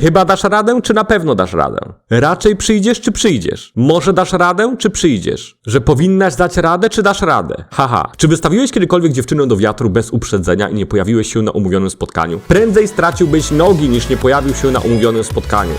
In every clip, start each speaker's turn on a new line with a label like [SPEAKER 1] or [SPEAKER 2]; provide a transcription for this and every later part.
[SPEAKER 1] Chyba dasz radę, czy na pewno dasz radę? Raczej przyjdziesz, czy przyjdziesz? Może dasz radę, czy przyjdziesz? Że powinnaś dać radę, czy dasz radę? Haha. Czy wystawiłeś kiedykolwiek dziewczynę do wiatru bez uprzedzenia i nie pojawiłeś się na umówionym spotkaniu? Prędzej straciłbyś nogi, niż nie pojawił się na umówionym spotkaniu.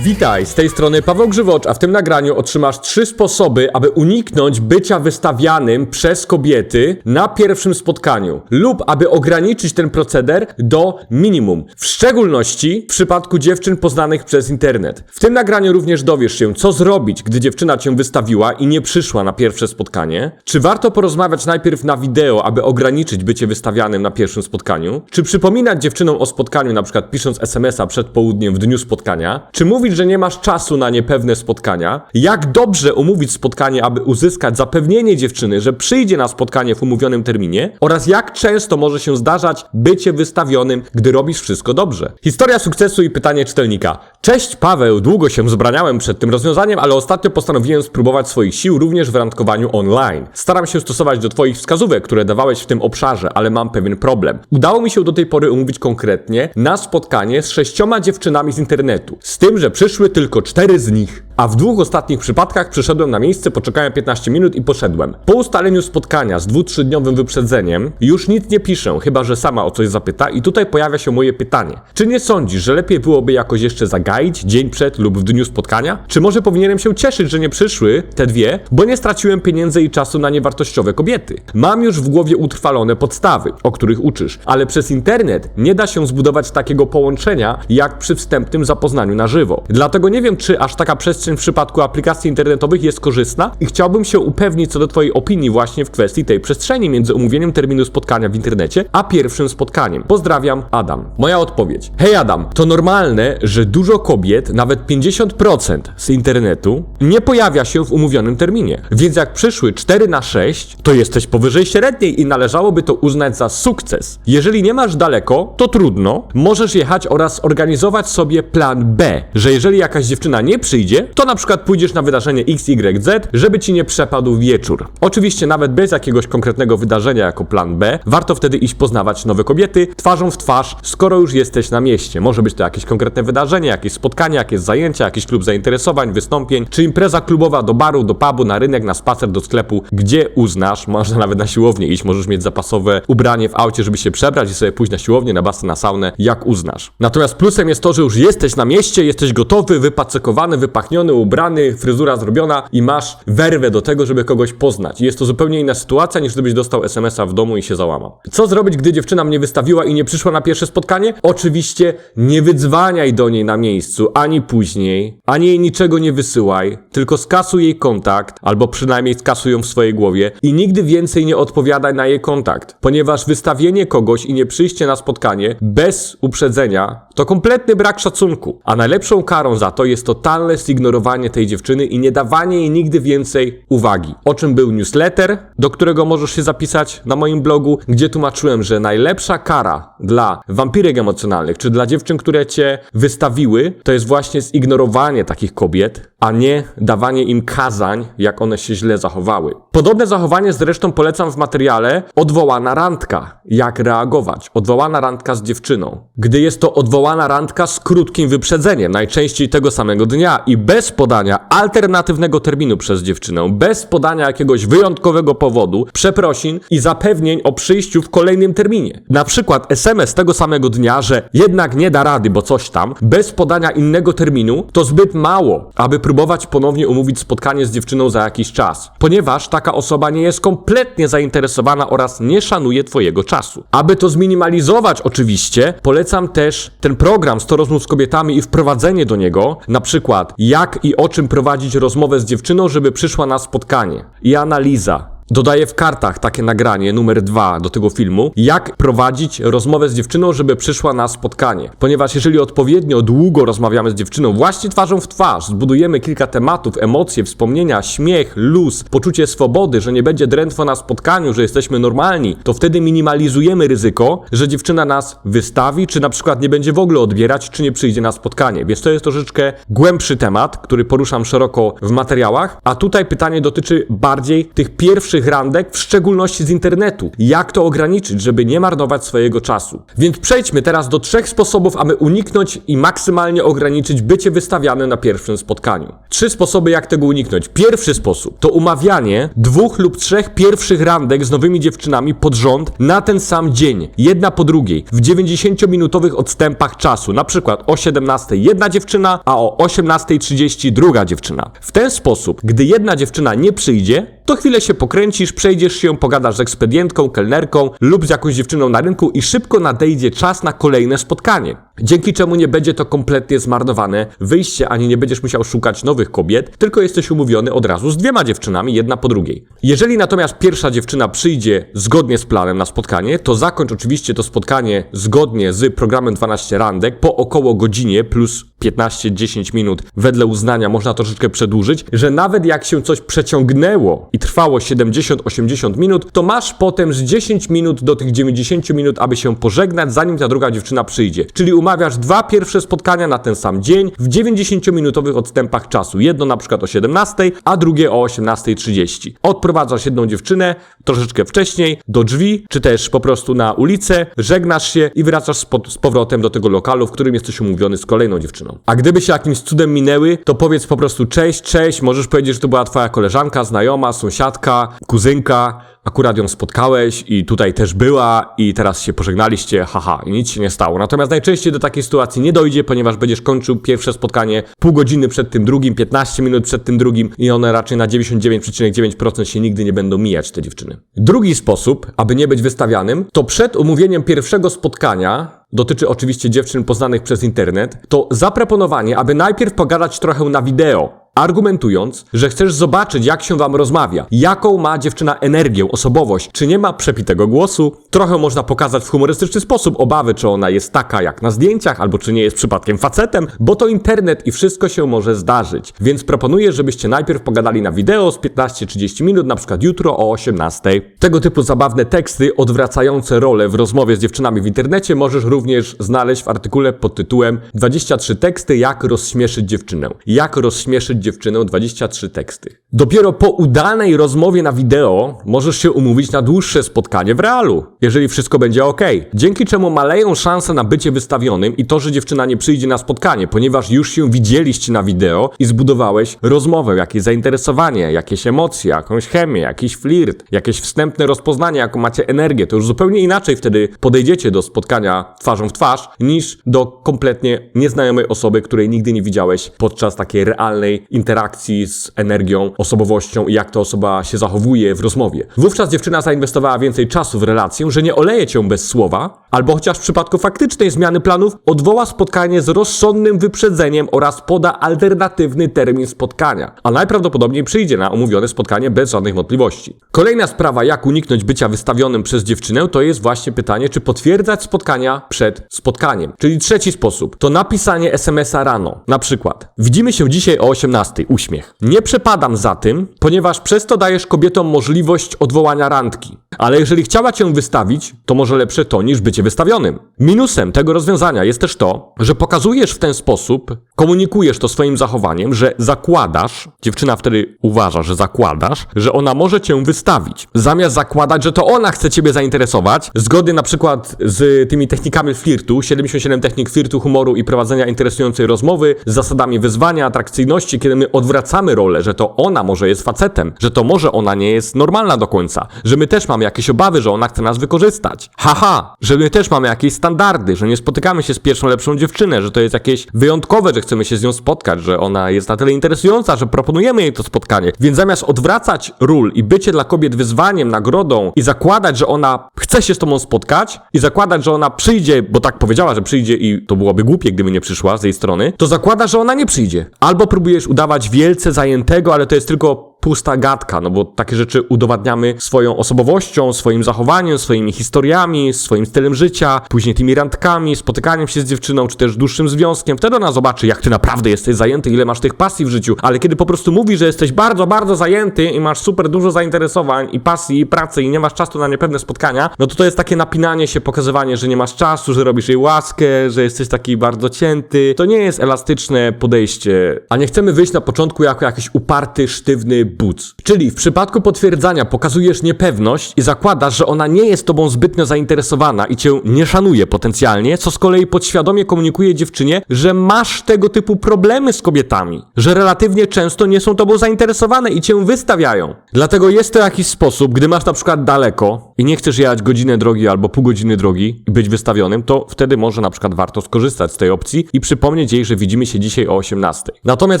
[SPEAKER 1] Witaj, z tej strony Paweł Grzywocz, a w tym nagraniu otrzymasz trzy sposoby, aby uniknąć bycia wystawianym przez kobiety na pierwszym spotkaniu lub aby ograniczyć ten proceder do minimum, w szczególności w przypadku dziewczyn poznanych przez internet. W tym nagraniu również dowiesz się, co zrobić, gdy dziewczyna cię wystawiła i nie przyszła na pierwsze spotkanie, czy warto porozmawiać najpierw na wideo, aby ograniczyć bycie wystawianym na pierwszym spotkaniu, czy przypominać dziewczynom o spotkaniu, na przykład pisząc SMS-a przed południem w dniu spotkania, czy mówić, że nie masz czasu na niepewne spotkania, jak dobrze umówić spotkanie, aby uzyskać zapewnienie dziewczyny, że przyjdzie na spotkanie w umówionym terminie oraz jak często może się zdarzać bycie wystawionym, gdy robisz wszystko dobrze. Historia sukcesu i pytanie czytelnika. Cześć Paweł, długo się wzbraniałem przed tym rozwiązaniem, ale ostatnio postanowiłem spróbować swoich sił również w randkowaniu online. Staram się stosować do Twoich wskazówek, które dawałeś w tym obszarze, ale mam pewien problem. Udało mi się do tej pory umówić konkretnie na spotkanie z sześcioma dziewczynami z internetu. Z tym, że przyszły tylko cztery z nich. A w dwóch ostatnich przypadkach przyszedłem na miejsce, poczekałem 15 minut i poszedłem. Po ustaleniu spotkania z dwu-trzydniowym wyprzedzeniem już nic nie piszę, chyba że sama o coś zapyta i tutaj pojawia się moje pytanie. Czy nie sądzisz, że lepiej byłoby jakoś jeszcze zagaić dzień przed lub w dniu spotkania? Czy może powinienem się cieszyć, że nie przyszły te dwie, bo nie straciłem pieniędzy i czasu na niewartościowe kobiety? Mam już w głowie utrwalone podstawy, o których uczysz, ale przez internet nie da się zbudować takiego połączenia jak przy wstępnym zapoznaniu na żywo. Dlatego nie wiem, czy aż taka przestrzeń w przypadku aplikacji internetowych jest korzystna i chciałbym się upewnić co do Twojej opinii właśnie w kwestii tej przestrzeni między umówieniem terminu spotkania w internecie a pierwszym spotkaniem. Pozdrawiam, Adam. Moja odpowiedź. Hej Adam, to normalne, że dużo kobiet, nawet 50% z internetu, nie pojawia się w umówionym terminie. Więc jak przyszły 4 na 6, to jesteś powyżej średniej i należałoby to uznać za sukces. Jeżeli nie masz daleko, to trudno. Możesz jechać oraz organizować sobie plan B, że jeżeli jakaś dziewczyna nie przyjdzie, to na przykład pójdziesz na wydarzenie XYZ, żeby ci nie przepadł wieczór. Oczywiście nawet bez jakiegoś konkretnego wydarzenia jako plan B, warto wtedy iść poznawać nowe kobiety twarzą w twarz, skoro już jesteś na mieście. Może być to jakieś konkretne wydarzenie, jakieś spotkanie, jakieś zajęcia, jakiś klub zainteresowań, wystąpień, czy impreza klubowa do baru, do pubu, na rynek, na spacer, do sklepu, gdzie uznasz, można nawet na siłownię iść, możesz mieć zapasowe ubranie w aucie, żeby się przebrać i sobie pójść na siłownię, na basen, na saunę, jak uznasz. Natomiast plusem jest to, że już jesteś na mieście, jesteś gotowy, wypacekowany, wypachniony, ubrany, fryzura zrobiona i masz werwę do tego, żeby kogoś poznać. Jest to zupełnie inna sytuacja, niż gdybyś dostał SMS-a w domu i się załamał. Co zrobić, gdy dziewczyna mnie wystawiła i nie przyszła na pierwsze spotkanie? Oczywiście nie wydzwaniaj do niej na miejscu, ani później, ani jej niczego nie wysyłaj, tylko skasuj jej kontakt, albo przynajmniej skasuj ją w swojej głowie i nigdy więcej nie odpowiadaj na jej kontakt, ponieważ wystawienie kogoś i nie przyjście na spotkanie bez uprzedzenia to kompletny brak szacunku, a najlepszą karą za to jest totalne zignorowanie tej dziewczyny i nie dawanie jej nigdy więcej uwagi. O czym był newsletter, do którego możesz się zapisać na moim blogu, gdzie tłumaczyłem, że najlepsza kara dla wampirek emocjonalnych, czy dla dziewczyn, które cię wystawiły, to jest właśnie zignorowanie takich kobiet, a nie dawanie im kazań, jak one się źle zachowały. Podobne zachowanie zresztą polecam w materiale Odwołana randka. Jak reagować? Odwołana randka z dziewczyną. Gdy jest to odwołana randka z krótkim wyprzedzeniem, najczęściej tego samego dnia i bez podania alternatywnego terminu przez dziewczynę, bez podania jakiegoś wyjątkowego powodu, przeprosin i zapewnień o przyjściu w kolejnym terminie. Na przykład SMS tego samego dnia, że jednak nie da rady, bo coś tam, bez podania innego terminu, to zbyt mało, aby próbować ponownie umówić spotkanie z dziewczyną za jakiś czas, ponieważ taka osoba nie jest kompletnie zainteresowana oraz nie szanuje Twojego czasu. Aby to zminimalizować oczywiście, polecam też ten program 100 rozmów z kobietami i wprowadzenie do niego, na przykład jak i o czym prowadzić rozmowę z dziewczyną, żeby przyszła na spotkanie i analiza. Dodaję w kartach takie nagranie numer dwa do tego filmu, jak prowadzić rozmowę z dziewczyną, żeby przyszła na spotkanie. Ponieważ jeżeli odpowiednio długo rozmawiamy z dziewczyną, właśnie twarzą w twarz, zbudujemy kilka tematów, emocje, wspomnienia, śmiech, luz, poczucie swobody, że nie będzie drętwo na spotkaniu, że jesteśmy normalni, to wtedy minimalizujemy ryzyko, że dziewczyna nas wystawi, czy na przykład nie będzie w ogóle odbierać, czy nie przyjdzie na spotkanie. Więc to jest troszeczkę głębszy temat, który poruszam szeroko w materiałach, a tutaj pytanie dotyczy bardziej tych pierwszych pierwszych randek, w szczególności z internetu. Jak to ograniczyć, żeby nie marnować swojego czasu? Więc przejdźmy teraz do trzech sposobów, aby uniknąć i maksymalnie ograniczyć bycie wystawiane na pierwszym spotkaniu. Trzy sposoby, jak tego uniknąć. Pierwszy sposób to umawianie dwóch lub trzech pierwszych randek z nowymi dziewczynami pod rząd na ten sam dzień, jedna po drugiej, w 90-minutowych odstępach czasu. Na przykład o 17 jedna dziewczyna, a o 18.30 druga dziewczyna. W ten sposób, gdy jedna dziewczyna nie przyjdzie, to chwilę się pokręcisz, przejdziesz się, pogadasz z ekspedientką, kelnerką lub z jakąś dziewczyną na rynku i szybko nadejdzie czas na kolejne spotkanie. Dzięki czemu nie będzie to kompletnie zmarnowane wyjście, ani nie będziesz musiał szukać nowych kobiet, tylko jesteś umówiony od razu z dwiema dziewczynami, jedna po drugiej. Jeżeli natomiast pierwsza dziewczyna przyjdzie zgodnie z planem na spotkanie, to zakończ oczywiście to spotkanie zgodnie z programem 12 randek po około godzinie plus 15-10 minut wedle uznania można troszeczkę przedłużyć, że nawet jak się coś przeciągnęło i trwało 70-80 minut, to masz potem z 10 minut do tych 90 minut, aby się pożegnać, zanim ta druga dziewczyna przyjdzie. Czyli umawiasz dwa pierwsze spotkania na ten sam dzień w 90-minutowych odstępach czasu. Jedno na przykład o 17, a drugie o 18.30. Odprowadzasz jedną dziewczynę troszeczkę wcześniej do drzwi, czy też po prostu na ulicę, żegnasz się i wracasz z, po z powrotem do tego lokalu, w którym jesteś umówiony z kolejną dziewczyną. A gdyby się jakimś cudem minęły, to powiedz po prostu cześć, cześć, możesz powiedzieć, że to była twoja koleżanka, znajoma, sąsiadka, kuzynka, akurat ją spotkałeś i tutaj też była i teraz się pożegnaliście, haha, i nic się nie stało. Natomiast najczęściej do takiej sytuacji nie dojdzie, ponieważ będziesz kończył pierwsze spotkanie pół godziny przed tym drugim, 15 minut przed tym drugim i one raczej na 99,9% się nigdy nie będą mijać, te dziewczyny. Drugi sposób, aby nie być wystawianym, to przed umówieniem pierwszego spotkania dotyczy oczywiście dziewczyn poznanych przez internet, to zaproponowanie, aby najpierw pogadać trochę na wideo, argumentując, że chcesz zobaczyć, jak się wam rozmawia, jaką ma dziewczyna energię, osobowość, czy nie ma przepitego głosu. Trochę można pokazać w humorystyczny sposób obawy, czy ona jest taka jak na zdjęciach, albo czy nie jest przypadkiem facetem, bo to internet i wszystko się może zdarzyć. Więc proponuję, żebyście najpierw pogadali na wideo z 15-30 minut, na przykład jutro o 18. Tego typu zabawne teksty odwracające rolę w rozmowie z dziewczynami w internecie możesz również znaleźć w artykule pod tytułem 23 teksty, jak rozśmieszyć dziewczynę. Jak rozśmieszyć dziewczynę 23 teksty. Dopiero po udanej rozmowie na wideo możesz się umówić na dłuższe spotkanie w realu, jeżeli wszystko będzie ok. Dzięki czemu maleją szanse na bycie wystawionym i to, że dziewczyna nie przyjdzie na spotkanie, ponieważ już się widzieliście na wideo i zbudowałeś rozmowę, jakieś zainteresowanie, jakieś emocje, jakąś chemię, jakiś flirt, jakieś wstępne rozpoznanie, jaką macie energię. To już zupełnie inaczej wtedy podejdziecie do spotkania twarzą w twarz, niż do kompletnie nieznajomej osoby, której nigdy nie widziałeś podczas takiej realnej interakcji z energią, osobowością i jak ta osoba się zachowuje w rozmowie. Wówczas dziewczyna zainwestowała więcej czasu w relację, że nie oleje cię bez słowa, albo chociaż w przypadku faktycznej zmiany planów odwoła spotkanie z rozsądnym wyprzedzeniem oraz poda alternatywny termin spotkania, a najprawdopodobniej przyjdzie na umówione spotkanie bez żadnych wątpliwości. Kolejna sprawa, jak uniknąć bycia wystawionym przez dziewczynę, to jest właśnie pytanie, czy potwierdzać spotkania przed spotkaniem. Czyli trzeci sposób to napisanie SMS-a rano. Na przykład, widzimy się dzisiaj o 18, uśmiech. Nie przepadam za tym, ponieważ przez to dajesz kobietom możliwość odwołania randki. Ale jeżeli chciała cię wystawić, to może lepsze to niż bycie wystawionym. Minusem tego rozwiązania jest też to, że pokazujesz w ten sposób, komunikujesz to swoim zachowaniem, że zakładasz, dziewczyna wtedy uważa, że zakładasz, że ona może cię wystawić. Zamiast zakładać, że to ona chce ciebie zainteresować, zgodnie na przykład z tymi technikami flirtu, 77 technik flirtu, humoru i prowadzenia interesującej rozmowy, z zasadami wyzwania, atrakcyjności, kiedy my odwracamy rolę, że to ona może jest facetem, że to może ona nie jest normalna do końca, że my też mamy jakieś obawy, że ona chce nas wykorzystać. Haha, że my też mamy jakieś standardy, że nie spotykamy się z pierwszą lepszą dziewczynę, że to jest jakieś wyjątkowe, że chcemy się z nią spotkać, że ona jest na tyle interesująca, że proponujemy jej to spotkanie. Więc zamiast odwracać ról i bycie dla kobiet wyzwaniem, nagrodą i zakładać, że ona chce się z tobą spotkać i zakładać, że ona przyjdzie, bo tak powiedziała, że przyjdzie i to byłoby głupie, gdyby nie przyszła z jej strony, to zakłada, że ona nie przyjdzie. Albo próbujesz udawać wielce zajętego, ale to jest tylko pusta gadka, no bo takie rzeczy udowadniamy swoją osobowością, swoim zachowaniem, swoimi historiami, swoim stylem życia, później tymi randkami, spotykaniem się z dziewczyną, czy też dłuższym związkiem. Wtedy ona zobaczy, jak ty naprawdę jesteś zajęty, ile masz tych pasji w życiu, ale kiedy po prostu mówisz, że jesteś bardzo, bardzo zajęty i masz super dużo zainteresowań i pasji i pracy i nie masz czasu na niepewne spotkania, no to to jest takie napinanie się, pokazywanie, że nie masz czasu, że robisz jej łaskę, że jesteś taki bardzo cięty. To nie jest elastyczne podejście, a nie chcemy wyjść na początku jako jakiś uparty, sztywny Czyli w przypadku potwierdzania pokazujesz niepewność i zakładasz, że ona nie jest tobą zbytnio zainteresowana i cię nie szanuje potencjalnie, co z kolei podświadomie komunikuje dziewczynie, że masz tego typu problemy z kobietami, że relatywnie często nie są tobą zainteresowane i cię wystawiają. Dlatego jest to jakiś sposób, gdy masz na przykład daleko i nie chcesz jechać godzinę drogi albo pół godziny drogi i być wystawionym, to wtedy może na przykład warto skorzystać z tej opcji i przypomnieć jej, że widzimy się dzisiaj o 18. Natomiast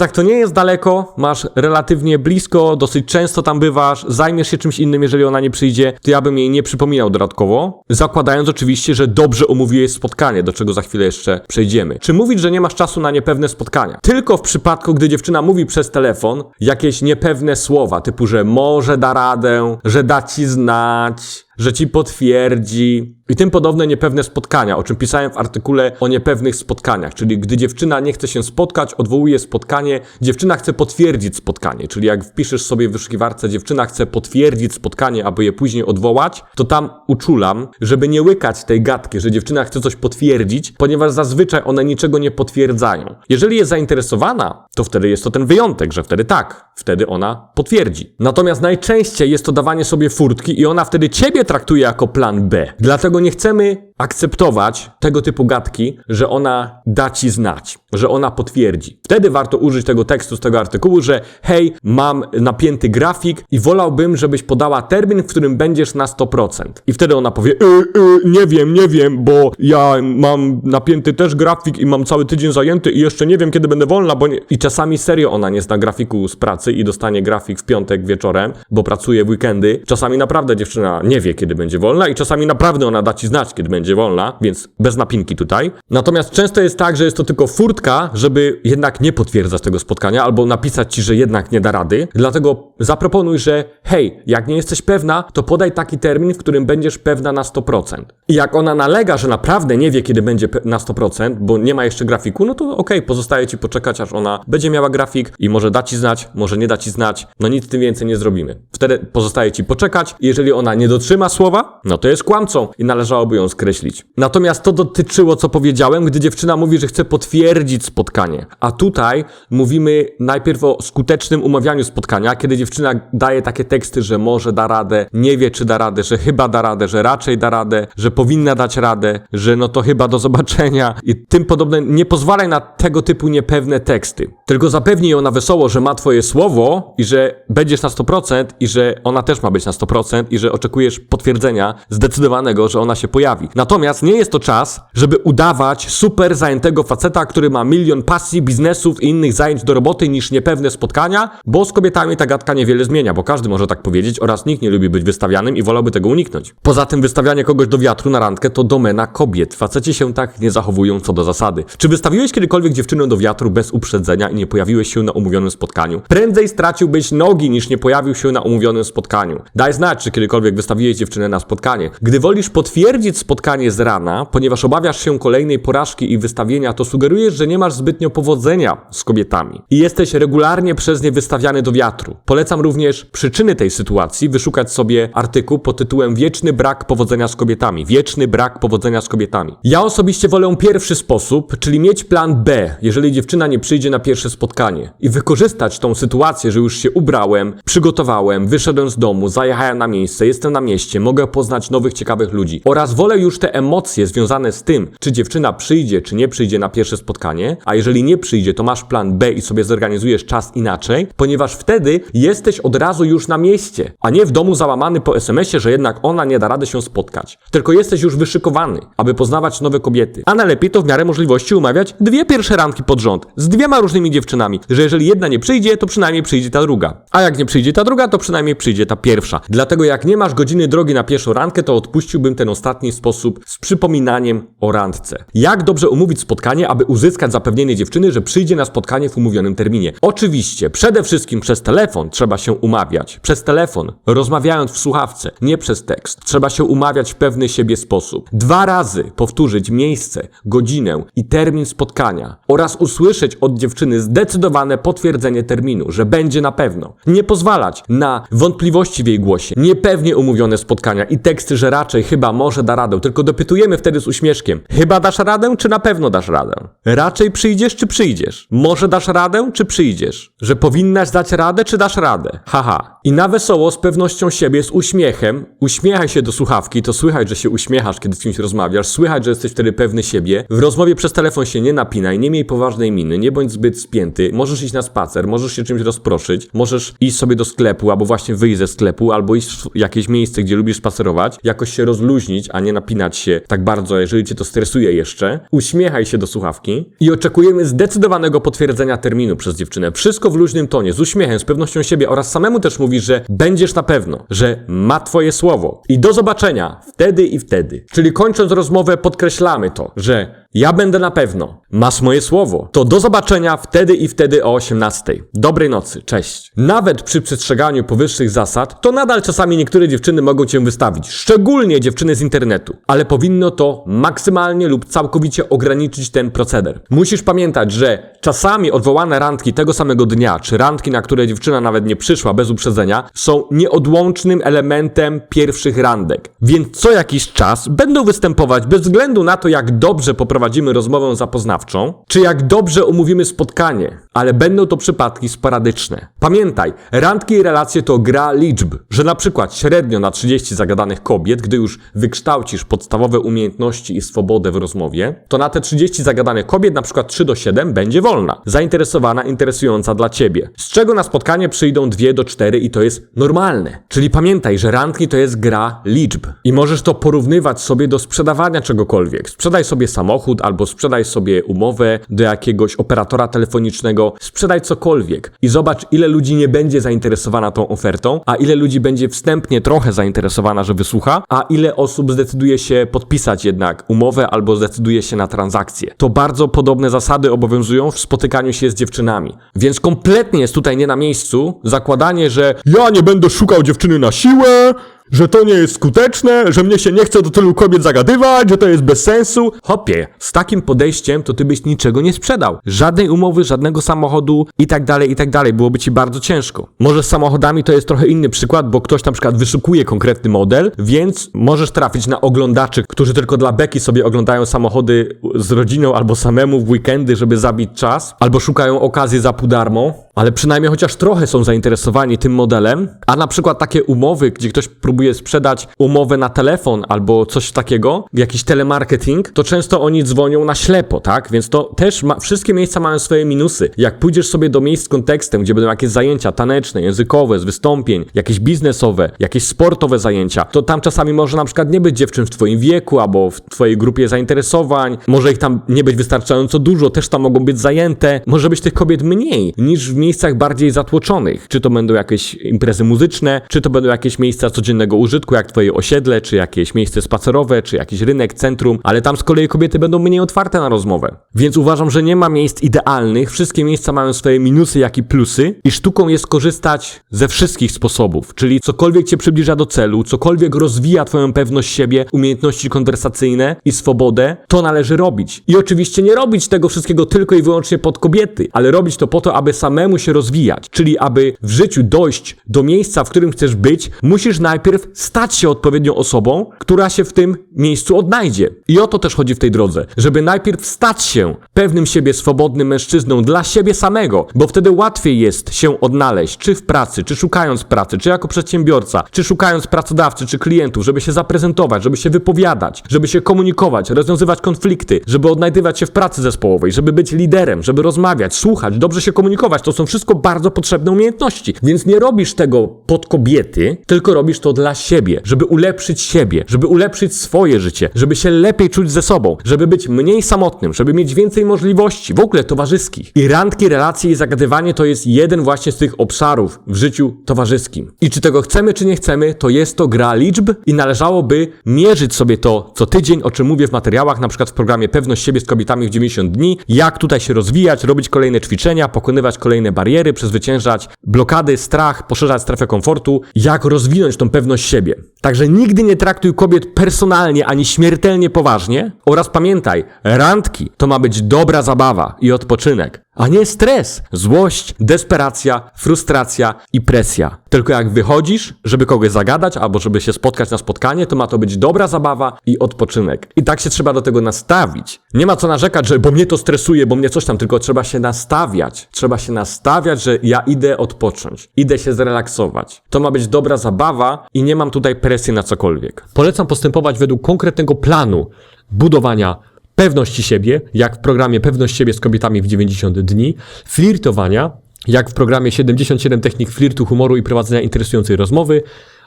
[SPEAKER 1] jak to nie jest daleko, masz relatywnie blisko, dosyć często tam bywasz, zajmiesz się czymś innym, jeżeli ona nie przyjdzie, to ja bym jej nie przypominał dodatkowo, zakładając oczywiście, że dobrze umówiłeś spotkanie, do czego za chwilę jeszcze przejdziemy. Czy mówić, że nie masz czasu na niepewne spotkania? Tylko w przypadku, gdy dziewczyna mówi przez telefon jakieś niepewne słowa, typu, że może da radę, że da ci znać, że ci potwierdzi i tym podobne niepewne spotkania, o czym pisałem w artykule o niepewnych spotkaniach, czyli gdy dziewczyna nie chce się spotkać, odwołuje spotkanie, dziewczyna chce potwierdzić spotkanie, czyli jak wpiszesz sobie w wyszukiwarce dziewczyna chce potwierdzić spotkanie, aby je później odwołać, to tam uczulam, żeby nie łykać tej gadki, że dziewczyna chce coś potwierdzić, ponieważ zazwyczaj one niczego nie potwierdzają. Jeżeli jest zainteresowana, to wtedy jest to ten wyjątek, że wtedy tak, wtedy ona potwierdzi. Natomiast najczęściej jest to dawanie sobie furtki i ona wtedy ciebie traktuje jako plan B. Dlatego nie chcemy akceptować tego typu gadki, że ona da ci znać, że ona potwierdzi. Wtedy warto użyć tego tekstu z tego artykułu, że hej, mam napięty grafik i wolałbym, żebyś podała termin, w którym będziesz na 100%. I wtedy ona powie, y, y, nie wiem, nie wiem, bo ja mam napięty też grafik i mam cały tydzień zajęty i jeszcze nie wiem, kiedy będę wolna, bo nie... I czasami serio ona nie zna grafiku z pracy i dostanie grafik w piątek wieczorem, bo pracuje w weekendy. Czasami naprawdę dziewczyna nie wie, kiedy będzie wolna i czasami naprawdę ona da ci znać, kiedy będzie wolna, więc bez napinki tutaj. Natomiast często jest tak, że jest to tylko furtka, żeby jednak nie potwierdzać tego spotkania albo napisać ci, że jednak nie da rady. Dlatego zaproponuj, że hej, jak nie jesteś pewna, to podaj taki termin, w którym będziesz pewna na 100%. I jak ona nalega, że naprawdę nie wie, kiedy będzie na 100%, bo nie ma jeszcze grafiku, no to okej, pozostaje ci poczekać, aż ona będzie miała grafik i może da ci znać, może nie da ci znać, no nic tym więcej nie zrobimy. Wtedy pozostaje ci poczekać jeżeli ona nie dotrzyma słowa, no to jest kłamcą i należałoby ją skreślić. Natomiast to dotyczyło, co powiedziałem, gdy dziewczyna mówi, że chce potwierdzić spotkanie. A tutaj mówimy najpierw o skutecznym umawianiu spotkania, kiedy dziewczyna daje takie teksty, że może da radę, nie wie czy da radę, że chyba da radę, że raczej da radę, że powinna dać radę, że no to chyba do zobaczenia i tym podobne. Nie pozwalaj na tego typu niepewne teksty. Tylko zapewnij ją na wesoło, że ma twoje słowo i że będziesz na 100% i że ona też ma być na 100% i że oczekujesz potwierdzenia zdecydowanego, że ona się pojawi. Natomiast nie jest to czas, żeby udawać super zajętego faceta, który ma milion pasji, biznesów i innych zajęć do roboty niż niepewne spotkania, bo z kobietami ta gadka niewiele zmienia, bo każdy może tak powiedzieć oraz nikt nie lubi być wystawianym i wolałby tego uniknąć. Poza tym wystawianie kogoś do wiatru na randkę to domena kobiet. Faceci się tak nie zachowują co do zasady. Czy wystawiłeś kiedykolwiek dziewczynę do wiatru bez uprzedzenia i nie pojawiłeś się na umówionym spotkaniu? Prędzej straciłbyś nogi niż nie pojawił się na umówionym spotkaniu. Daj znać, czy kiedykolwiek wystawiłeś dziewczynę na spotkanie. Gdy wolisz potwierdzić spotkanie z rana, ponieważ obawiasz się kolejnej porażki i wystawienia, to sugerujesz, że nie masz zbytnio powodzenia z kobietami i jesteś regularnie przez nie wystawiany do wiatru. Polecam również przyczyny tej sytuacji, wyszukać sobie artykuł pod tytułem Wieczny brak powodzenia z kobietami. Wieczny brak powodzenia z kobietami. Ja osobiście wolę pierwszy sposób, czyli mieć plan B, jeżeli dziewczyna nie przyjdzie na pierwsze spotkanie i wykorzystać tą sytuację, że już się ubrałem, przygotowałem, wyszedłem z domu, zajechałem na miejsce, jestem na mieście, mogę poznać nowych, ciekawych ludzi oraz wolę już te emocje związane z tym, czy dziewczyna przyjdzie, czy nie przyjdzie na pierwsze spotkanie, a jeżeli nie przyjdzie, to masz plan B i sobie zorganizujesz czas inaczej, ponieważ wtedy jesteś od razu już na mieście, a nie w domu załamany po SMS-ie, że jednak ona nie da rady się spotkać. Tylko jesteś już wyszykowany, aby poznawać nowe kobiety. A najlepiej to w miarę możliwości umawiać dwie pierwsze randki pod rząd z dwiema różnymi dziewczynami, że jeżeli jedna nie przyjdzie, to przynajmniej przyjdzie ta druga. A jak nie przyjdzie ta druga, to przynajmniej przyjdzie ta pierwsza. Dlatego jak nie masz godziny drogi na pierwszą randkę, to odpuściłbym ten ostatni sposób z przypominaniem o randce. Jak dobrze umówić spotkanie, aby uzyskać zapewnienie dziewczyny, że przyjdzie na spotkanie w umówionym terminie? Oczywiście, przede wszystkim przez telefon trzeba się umawiać. Przez telefon, rozmawiając w słuchawce, nie przez tekst. Trzeba się umawiać w pewny siebie sposób. Dwa razy powtórzyć miejsce, godzinę i termin spotkania oraz usłyszeć od dziewczyny zdecydowane potwierdzenie terminu, że będzie na pewno. Nie pozwalać na wątpliwości w jej głosie, niepewnie umówione spotkania i teksty, że raczej chyba może da radę, tylko dopytujemy wtedy z uśmieszkiem. Chyba dasz radę, czy na pewno dasz radę? Raczej przyjdziesz, czy przyjdziesz? Może dasz radę, czy przyjdziesz? Że powinnaś dać radę, czy dasz radę? Haha. I na wesoło, z pewnością siebie, z uśmiechem, uśmiechaj się do słuchawki, to słychać, że się uśmiechasz, kiedy z kimś rozmawiasz, słychać, że jesteś wtedy pewny siebie. W rozmowie przez telefon się nie napinaj, nie miej poważnej miny, nie bądź zbyt spięty. Możesz iść na spacer, możesz się czymś rozproszyć, możesz iść sobie do sklepu, albo właśnie wyjść ze sklepu, albo iść w jakieś miejsce, gdzie lubisz spacerować, jakoś się rozluźnić, a nie napinać się tak bardzo, jeżeli cię to stresuje jeszcze. Uśmiechaj się do słuchawki i oczekujemy zdecydowanego potwierdzenia terminu przez dziewczynę. Wszystko w luźnym tonie, z uśmiechem, z pewnością siebie oraz samemu też mówisz, że będziesz na pewno, że ma twoje słowo. I do zobaczenia wtedy i wtedy. Czyli kończąc rozmowę podkreślamy to, że ja będę na pewno. Masz moje słowo. To do zobaczenia wtedy i wtedy o 18. Dobrej nocy, cześć. Nawet przy przestrzeganiu powyższych zasad, to nadal czasami niektóre dziewczyny mogą cię wystawić, szczególnie dziewczyny z internetu, ale powinno to maksymalnie lub całkowicie ograniczyć ten proceder. Musisz pamiętać, że czasami odwołane randki tego samego dnia, czy randki, na które dziewczyna nawet nie przyszła bez uprzedzenia, są nieodłącznym elementem pierwszych randek. Więc co jakiś czas będą występować bez względu na to, jak dobrze poprowadzimy rozmowę zapoznawczą, czy jak dobrze umówimy spotkanie, ale będą to przypadki sporadyczne. Pamiętaj, randki i relacje to gra liczb, że na przykład średnio na 30 zagadanych kobiet, gdy już wykształcisz podstawowe umiejętności i swobodę w rozmowie, to na te 30 zagadanych kobiet na przykład 3 do 7 będzie wolna, zainteresowana, interesująca dla ciebie. Z czego na spotkanie przyjdą 2 do 4 i to jest normalne. Czyli pamiętaj, że randki to jest gra liczb i możesz to porównywać sobie do sprzedawania czegokolwiek. Sprzedaj sobie samochód albo sprzedaj sobie umowę do jakiegoś operatora telefonicznego, sprzedaj cokolwiek i zobacz ile ludzi nie będzie zainteresowana tą ofertą, a ile ludzi będzie wstępnie trochę zainteresowana, że wysłucha, a ile osób zdecyduje się podpisać jednak umowę albo zdecyduje się na transakcję. To bardzo podobne zasady obowiązują w spotykaniu się z dziewczynami. Więc kompletnie jest tutaj nie na miejscu zakładanie, że ja nie będę szukał dziewczyny na siłę, że to nie jest skuteczne, że mnie się nie chce do tylu kobiet zagadywać, że to jest bez sensu. Hopie, z takim podejściem to ty byś niczego nie sprzedał. Żadnej umowy, żadnego samochodu i tak dalej, i tak dalej. Byłoby ci bardzo ciężko. Może z samochodami to jest trochę inny przykład, bo ktoś na przykład wyszukuje konkretny model, więc możesz trafić na oglądaczy, którzy tylko dla beki sobie oglądają samochody z rodziną albo samemu w weekendy, żeby zabić czas, albo szukają okazji za pół darmo, ale przynajmniej chociaż trochę są zainteresowani tym modelem, a na przykład takie umowy, gdzie ktoś próbuje sprzedać umowę na telefon albo coś takiego, jakiś telemarketing, to często oni dzwonią na ślepo, tak? Więc to też ma, wszystkie miejsca mają swoje minusy. Jak pójdziesz sobie do miejsc z kontekstem, gdzie będą jakieś zajęcia taneczne, językowe, z wystąpień, jakieś biznesowe, jakieś sportowe zajęcia, to tam czasami może na przykład nie być dziewczyn w twoim wieku albo w twojej grupie zainteresowań, może ich tam nie być wystarczająco dużo, też tam mogą być zajęte, może być tych kobiet mniej niż w miejscach bardziej zatłoczonych. Czy to będą jakieś imprezy muzyczne, czy to będą jakieś miejsca codziennego użytku, jak twoje osiedle, czy jakieś miejsce spacerowe, czy jakiś rynek, centrum, ale tam z kolei kobiety będą mniej otwarte na rozmowę. Więc uważam, że nie ma miejsc idealnych, wszystkie miejsca mają swoje minusy, jak i plusy i sztuką jest korzystać ze wszystkich sposobów, czyli cokolwiek cię przybliża do celu, cokolwiek rozwija twoją pewność siebie, umiejętności konwersacyjne i swobodę, to należy robić. I oczywiście nie robić tego wszystkiego tylko i wyłącznie pod kobiety, ale robić to po to, aby samemu się rozwijać, czyli aby w życiu dojść do miejsca, w którym chcesz być, musisz najpierw stać się odpowiednią osobą, która się w tym miejscu odnajdzie. I o to też chodzi w tej drodze, żeby najpierw stać się pewnym siebie swobodnym mężczyzną dla siebie samego, bo wtedy łatwiej jest się odnaleźć, czy w pracy, czy szukając pracy, czy jako przedsiębiorca, czy szukając pracodawcy, czy klientów, żeby się zaprezentować, żeby się wypowiadać, żeby się komunikować, rozwiązywać konflikty, żeby odnajdywać się w pracy zespołowej, żeby być liderem, żeby rozmawiać, słuchać, dobrze się komunikować. To są wszystko bardzo potrzebne umiejętności. Więc nie robisz tego pod kobiety, tylko robisz to dla siebie, żeby ulepszyć siebie, żeby ulepszyć swoje życie, żeby się lepiej czuć ze sobą, żeby być mniej samotnym, żeby mieć więcej możliwości, w ogóle towarzyskich. I randki, relacje i zagadywanie to jest jeden właśnie z tych obszarów w życiu towarzyskim. I czy tego chcemy, czy nie chcemy, to jest to gra liczb i należałoby mierzyć sobie to co tydzień, o czym mówię w materiałach, na przykład w programie Pewność siebie z kobietami w 90 dni, jak tutaj się rozwijać, robić kolejne ćwiczenia, pokonywać kolejne bariery, przezwyciężać blokady, strach, poszerzać strefę komfortu, jak rozwinąć tą pewność siebie. Także nigdy nie traktuj kobiet personalnie ani śmiertelnie poważnie oraz pamiętaj, randki to ma być dobra zabawa i odpoczynek, a nie stres, złość, desperacja, frustracja i presja. Tylko jak wychodzisz, żeby kogoś zagadać albo żeby się spotkać na spotkanie, to ma to być dobra zabawa i odpoczynek. I tak się trzeba do tego nastawić. Nie ma co narzekać, że bo mnie to stresuje, bo mnie coś tam, tylko trzeba się nastawiać. Trzeba się nastawiać, że ja idę odpocząć, idę się zrelaksować. To ma być dobra zabawa i nie mam tutaj presji na cokolwiek. Polecam postępować według konkretnego planu budowania pewności siebie, jak w programie Pewność siebie z kobietami w 90 dni, flirtowania, jak w programie 77 technik flirtu, humoru i prowadzenia interesującej rozmowy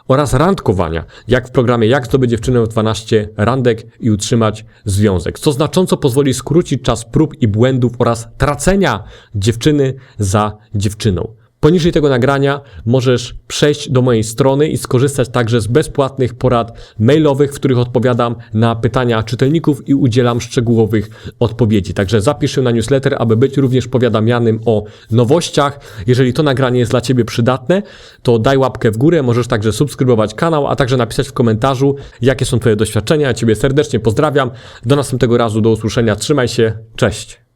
[SPEAKER 1] oraz randkowania, jak w programie Jak zdobyć dziewczynę w 12 randek i utrzymać związek, co znacząco pozwoli skrócić czas prób i błędów oraz tracenia dziewczyny za dziewczyną. Poniżej tego nagrania możesz przejść do mojej strony i skorzystać także z bezpłatnych porad mailowych, w których odpowiadam na pytania czytelników i udzielam szczegółowych odpowiedzi. Także zapisz się na newsletter, aby być również powiadamianym o nowościach. Jeżeli to nagranie jest dla Ciebie przydatne, to daj łapkę w górę, możesz także subskrybować kanał, a także napisać w komentarzu, jakie są Twoje doświadczenia. Ciebie serdecznie pozdrawiam. Do następnego razu, do usłyszenia. Trzymaj się, cześć.